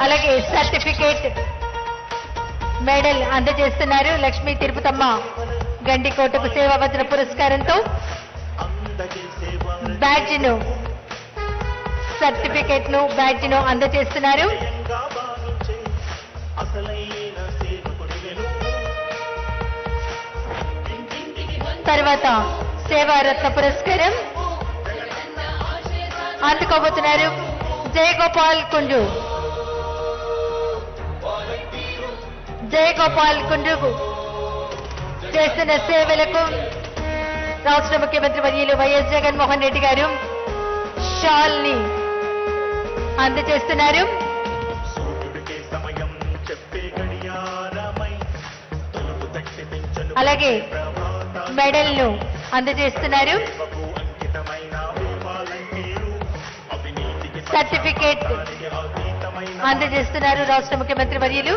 అలాగే certificate medal అందజేస్తున్నారు లక్ష్మీ తిరుపతమ్మ గండికోటకు సేవా పురస్కారంతో. బ్యాడ్జ్ను సర్టిఫికేట్ను బ్యాడ్జ్ను అందజేస్తున్నారు. తర్వాత సేవారత్న పురస్కారం. అందుకోబోతున్నారు జయగోపాల్ కుండు జయగోపాల్ కుండు చేస్తున్న సేవలకు రాష్ట్ర ముఖ్యమంత్రి వర్యులు వైఎస్ జగన్మోహన్ రెడ్డి గారు షాల్ని అందజేస్తున్నారు. అలాగే మెడల్ను అందజేస్తున్నారు సర్టిఫికేట్ అందజేస్తున్నారు రాష్ట్ర ముఖ్యమంత్రి వర్యులు.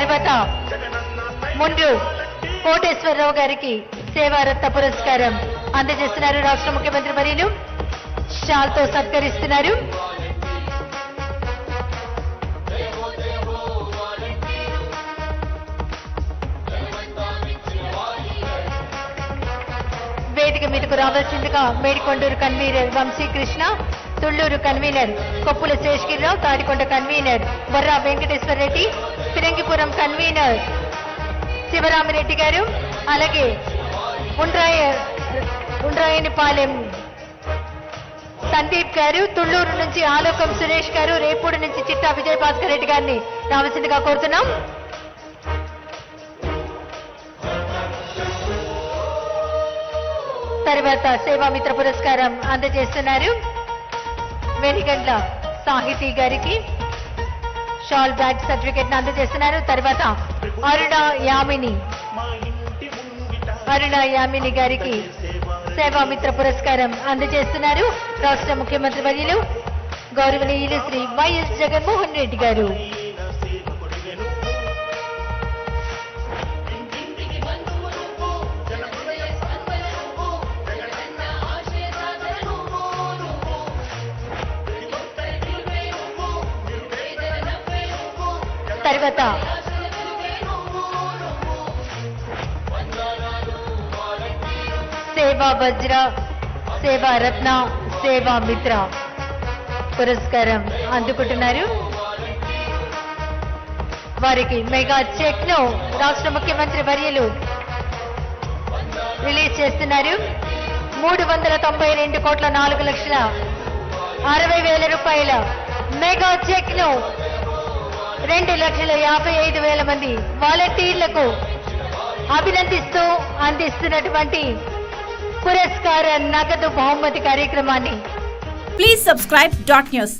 తర్వాత ముందు కోటేశ్వరరావు గారికి సేవారత్న పురస్కారం అందజేస్తున్నారు రాష్ట్ర ముఖ్యమంత్రి మరియు షాల్తో సత్కరిస్తున్నారు. వేదిక మీదకు రావాల్సిందిగా Medikonduru convener Vamsikrishna Tulluru convener. Koppula Seshagirirao Tadikonda convener. Borra Venkateswara Reddy Phirangipuram convener. Sivaramireddy గారు అలాగే ఉండ్రాయ ఉండ్రాయనిపాలెం సందీప్ గారు తుళ్ళూరు నుంచి ఆలోకం సురేష్ గారు రేపూడి నుంచి చిట్టా విజయ్ భాస్కర్ రెడ్డి గారిని రావాల్సిందిగా కోరుతున్నాం. తర్వాత సేవామిత్ర పురస్కారం అందజేస్తున్నారు. వెలిగండ్ల సాహితీ గారికి షాల్ బ్యాగ్ సర్టిఫికెట్ అందజేస్తున్నారు. తర్వాత అరుణ యామిని అరుణ యామిని గారికి సేవామిత్ర పురస్కారం అందజేస్తున్నారు. రాష్ట్ర ముఖ్యమంత్రి వర్యులు గౌరవనీయులు శ్రీ వైఎస్ జగన్మోహన్ రెడ్డి గారు. తర్వాత. సేవా వజ్ర సేవా రత్న సేవా మిత్ర పురస్కారం అందుకుంటున్నారు. వారికి మెగా చెక్ను రాష్ట్ర ముఖ్యమంత్రి వర్యులు రిలీజ్ చేస్తున్నారు. మూడు వందల తొంభై రెండు కోట్ల నాలుగు లక్షల అరవై వేల రూపాయల మెగా చెక్ను రెండు లక్షల యాభై ఐదు వేల మంది వాలంటీర్లకు అభినందిస్తూ అందిస్తున్నటువంటి పురస్కార నగదు బహుమతి కార్యక్రమాన్ని ప్లీజ్ సబ్స్క్రైబ్ డాట్ న్యూస్